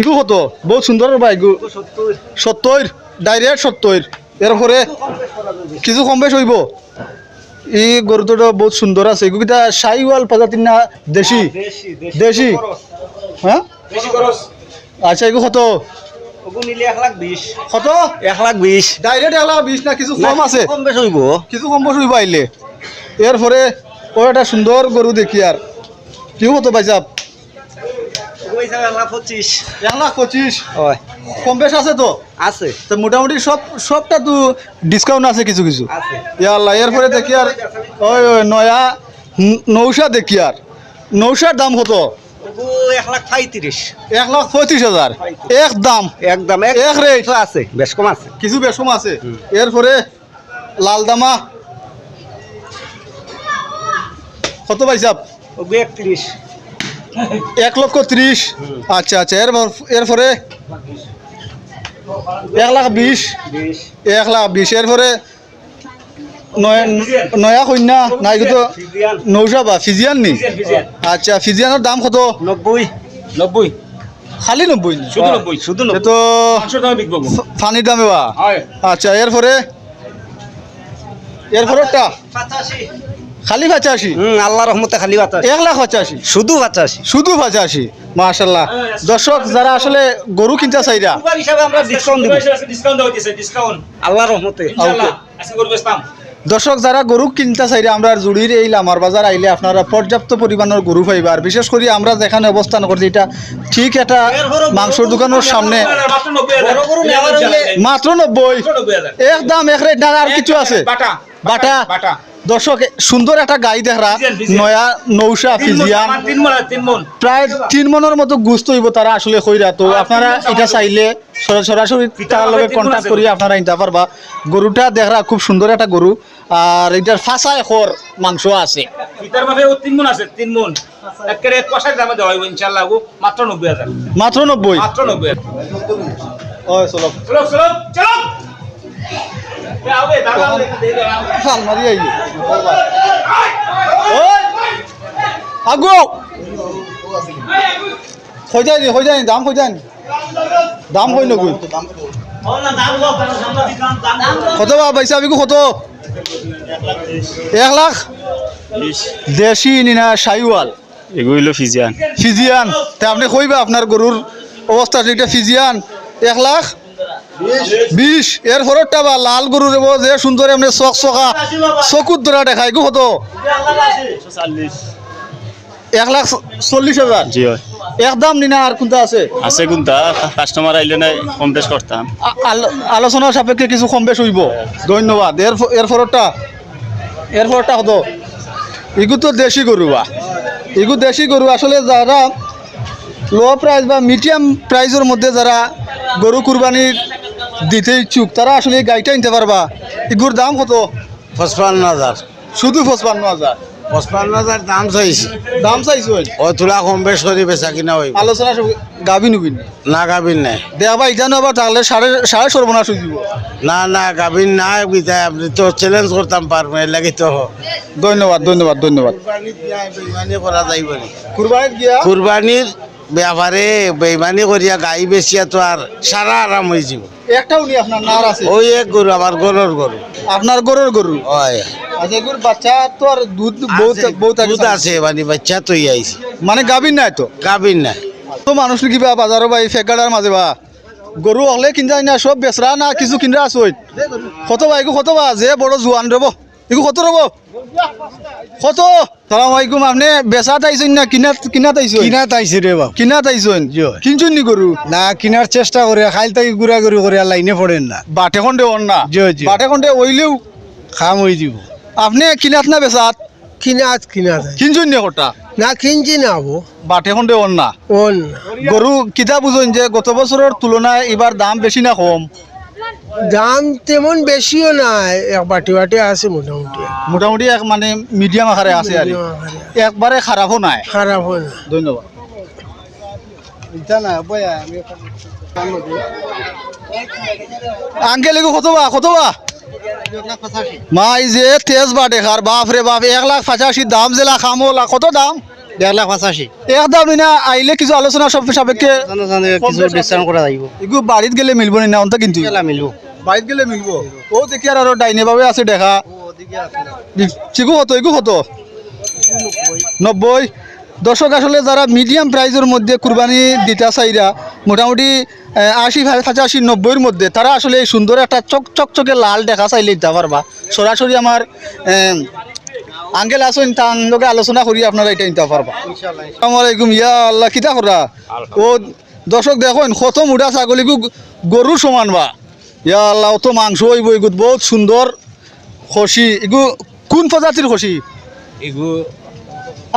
ইগু কত? বহুত সুন্দর বা ইগু। সত্তর ডাইরেক্ট সত্তর এরপরে কিছু কম বেশ হইব। ই গরুটো বহুত সুন্দর আছে। এগু কিটা সাইওয়াল প্রজাতির না দেশি। দেশি হ্যাঁ আচ্ছা এগু কত? কত? এক লাখ বিশ। ডাইরেক্ট এক লাখ বিশ না কিছু কম আছে। কম বেশ হইব। কিছু কম পাইলে এরপরে ও একটা সুন্দর গরু দেখি আর কি কেউ কত এক লাখ পঁচিশ এক লাখ পঁচিশ। হয় কম বেশ আছে তো? আছে। তো মোটামুটি সব সবটা তো ডিসকাউন্ট আছে কিছু কিছু। ইয়াল্লা এরপরে দেখি আর ওই ওই নয়া ন- নৌশা দেখি আর। নৌশার দাম কত? এক লাখ পঁয়ত্রিশ। এক লাখ পঁয়ত্রিশ হাজার। এক দাম। একদম এক রেট আছে বেশ কম আছে। কিছু বেশম আছে। এরপরে লাল দামা কত ওগু একত্রিশ। এক লক্ষ ত্রিশ। আচ্ছা আচ্ছা এর এরপরে? এক লাখ বিশ। এক লাখ বিশ এরপরে? নয়া নয়া কন্যা নাই এগুলো তো ফিজিয়ান নৌসা বা ফিজিয়ান নি? আচ্ছা ফিজিয়ানের দাম কত? নব্বই নব্বই খালি নব্বই নি? শুধু নব্বই শুধু তো ফানির দামে বা আচ্ছা এরপরে? এরপরেরটা? খালি পঁচাশি হুম আল্লাহ রহমতে খালি বাতাস এক লাখ পঁচাশি শুধু পঁচাশি শুধু পঁচাশি মাশাল্লাহ দর্শক যারা আসলে গরু কিনতে চাইরা হিসাবে আমরা ডিসকাউন্ট দিব। ডিসকাউন্ট ডিসকাউন্ট আল্লাহ রহমতে। দর্শক যারা গরু কিনতে চাইলে আমরা জুড়ির এই লামার বাজার আইলে আপনারা পর্যাপ্ত পরিমাণের গরু পাইবা। আর বিশেষ করে আমরা যেখানে অবস্থান করছি এটা ঠিক একটা মাংসর দোকানের সামনে। মাত্র নব্বই হাজার। একদম এক রেট আর কিছু আছে। বাটা দর্শক সুন্দর একটা গাই দেখরা। নয়া নৌসা ফিজিয়ান। প্রায় তিন মনের মতো গুস্ত হইব তারা আসলে কইরা। তো আপনারা এটা চাইলে সরাসরি তার লগে কন্ট্যাক্ট করি আপনারা নিতে পারবা। গরুটা দেখরা খুব সুন্দর একটা গরু। আর এটার ফাঁসা এখর মাংস আছে। মাত্র নব্বই হাজার। মাত্র নব্বই? মাত্র নব্বই চলো চলো চলো। ফাল মারি হয়ে যায়নি হয়ে যায়নি দাম হয়ে যায়নি দাম হই নগুই কত বা পয়সা আমি কত এক লাখ দেশি নিনা সাইওয়াল এগুলো ফিজিয়ান। ফিজিয়ান। তা আপনি কইবা আপনার গরুর অবস্থা যেটা ফিজিয়ান এক লাখ বিশ এর ফরটা বা লাল গরু রেব যে সুন্দর এমনি চক চকা চকুত ধরা দেখায় গো কত এক লাখ চল্লিশ হাজার। জি হয়। একদম নিনা আর কোনটা আছে? আছে কোনটা? কাস্টমার আইলে না কম বেশ করতাম। আলোচনার সাপেক্ষে কিছু কম বেশ হইব। ধন্যবাদ। এর এর ফরটা এর ফরটা কত এগু তো দেশি গরু বা। এগু দেশি গরু আসলে যারা লো প্রাইস বা মিডিয়াম প্রাইসের মধ্যে যারা গরু কুরবানি দিতে ইচ্ছুক তারা আসলে এই গাড়িটা নিতে পারবা। এগুর দাম কত? পঁচপান্ন হাজার। শুধু পঁচপান্ন হাজার? পঁচপান্ন হাজার দাম চাইছি। দাম চাইছো ও তোলা কম বেশ করে বেচা কিনা হইব। আলোচনা গাবি নুবিন না? গাবিন নাই দেবা ইজানো আবার তাহলে সাড়ে সাড়ে সর্বনাশ হয়ে না না গাবিন না বিদায় আপনি তো চ্যালেঞ্জ করতাম পারবেন এর লাগি তো। ধন্যবাদ ধন্যবাদ ধন্যবাদ। বেইমানি করা যাইব নি। গিয়া? কুরবানির ব্যাপারে বেইমানি করিয়া গাই বেচিয়া তো আর সারা আরাম হয়ে যাব। একটাও নি আপনার নার আছে? ওই এক গরু আমার গরুর গরু। আপনার গরুর গরু? হয়। আচ্ছা গরুর বাচ্চা তো আর দুধ বহুত বহুত দুধ আছে। মানে বাচ্চা তো আইছে। মানে গাবিন নাই তো? গাবিন নাই। তো মানুষ কিবা বাজারও বা এই ফেকাডার মাঝে বা? গরু হলে কিনতে না সব বেচরা না কিছু কিনরা আছো কত বা এগু কত বা যে বড় জোয়ান রব এগু কত রব কত? সালাম আলাইকুম আপনি বেচা তাইছেন না? কিনা কিনা তাইছেন কিনা তাইছি রে বাপ। কিনা তাইছেন কিনছেন নি গরু? না কিনার চেষ্টা করে খাইল তাই গুড়া গুড়ি করে লাইনে পড়েন না। বাটে খন্ডে ওর না? জি, জি। বাটে খন্ডে ওইলেও খাম হয়ে দিব আপনি কিনাত না বেচাত? কিনা কিনা তাই কিনছেন নি কটা না কিনছি না আবো। বাটে খন্ডে ওর না? ওন গরু কিতা বুঝুন যে গত বছরের তুলনায় এবার দাম বেশি না কম? দাম তেমন বেশিও নাই এক বাটি বাটি আছে মোটামুটি। মোটামুটি এক মানে মিডিয়াম আকারে আছে আর একবারে খারাপও নাই। খারাপ হয় না। ধন্যবাদ। আঙ্কেল এগো কত বা কত বা মা এই যে তেজ বা দেখার বাপ রে বাপ এক লাখ পঁচাশি দাম জেলা খামোলা কত দাম? দেড় লাখ পঁচাশি। একদম না আইলে কিছু আলোচনা সব সাপেক্ষে কিছু বিশ্রাম করা যাইব। এগুলো বাড়িত গেলে মিলব না অন্ত কিন্তু। মিলব। বাড়িত গেলে মিলব। ও দেখি আর আরও ডাইনে ভাবে আছে দেখা। চিকু কত এগু কত নব্বই। দর্শক আসলে যারা মিডিয়াম প্রাইজের মধ্যে কুরবানি দিতা চাইরা মোটামুটি আশি পঁচাশি নব্বইয়ের মধ্যে তারা আসলে এই সুন্দর একটা চক চকচকে লাল দেখা চাইলে দিতে পারবা। সরাসরি আমার আঙ্কেল আসুন তার লগে আলোচনা করি আপনারা এটা নিতে পারবা। আলাইকুম ইয়া আল্লাহ কিতা করা ও দর্শক দেখুন কত মুড়া ছাগল এগু গরুর সমান বা। ইয়া আল্লাহ অত মাংস হইব এগুত বহুত সুন্দর খসি। এগু কোন প্রজাতির খসি? এগু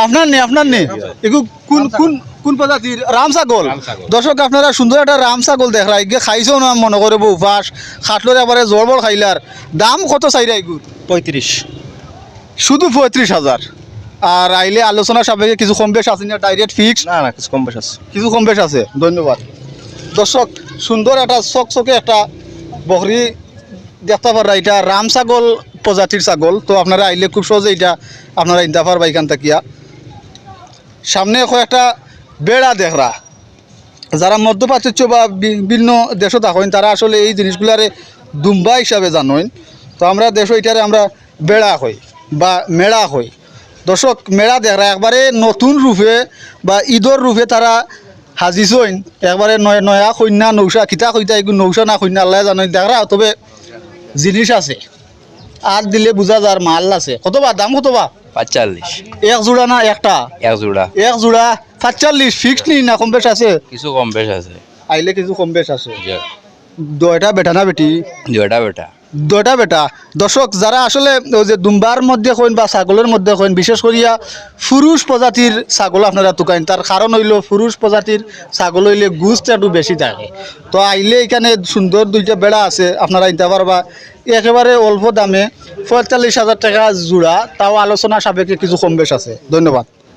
আপনার নেই আপনার নেই এগু কোন কোন কোন প্রজাতির? রাম ছাগল। দর্শক আপনারা সুন্দর একটা রাম ছাগল দেখরা এগে খাইছেও না মনে করে বউ ফাঁস। খাটলোর এবারে জোর বড় খাইলার। দাম কত চাইরা এগুর পঁয়ত্রিশ। শুধু পঁয়ত্রিশ হাজার। আর আইলে আলোচনা সাপেক্ষে কিছু কম বেশ আছে না ডাইরেক্ট ফিক্স না না কিছু কম বেশ আছে। কিছু কম বেশ আছে ধন্যবাদ। দর্শক সুন্দর একটা চকচকে একটা বকরি দেখতে পারা এটা রাম ছাগল প্রজাতির ছাগল, তো আপনারা আইলে খুব সহজে এটা আপনারা ইনতে পারবা এখান থাকিয়া। সামনে কয়েকটা বেড়া দেখরা যারা মধ্যপ্রাচ্য বা বিভিন্ন দেশত থাকেন, তারা আসলে এই জিনিসগুলারে দুম্বা হিসাবে জানেন। তো আমরা দেশ এটারে আমরা বেড়া হই বা মেড়া হই দর্শক, মেড়া দেখরা একবারে নতুন রূপে বা ঈদর রূপে তারা হাজিছইন একবারে নয় নয়া কন্যা নৌসা খিতা কইতা এগুলো নৌসা না কন্যা আল্লাহ জানেন দেখরা তবে জিনিস আছে। আর দিলে বুঝা যার মাল আছে। কতবা দাম কতবা? পাঁচচল্লিশ। এক জোড়া না একটা? এক জোড়া। এক জোড়া সাতচল্লিশ ফিক্সড নি না কম বেশ আছে? কিছু কম বেশ আছে। আইলে কিছু কম বেশ আছে। দয়টা বেটা না বেটি? জয়টা বেটা। দয়টা বেটা। দর্শক, যারা আসলে ওই যে দুম্বার মধ্যে কইন বা ছাগলের মধ্যে কইন বিশেষ করিয়া পুরুষ প্রজাতির ছাগল আপনারা তুকাইন, তার কারণ হইল পুরুষ প্রজাতির ছাগল হইলে গুজটা একটু বেশি থাকে। তো আইলে এখানে সুন্দর দুইটা বেড়া আছে, আপনারা নিতে পারবা। একেবারে অল্প দামে পঁয়তাল্লিশ হাজার টাকা জোড়া, তাও আলোচনা সাপেক্ষে কিছু কম বেশ আছে। ধন্যবাদ।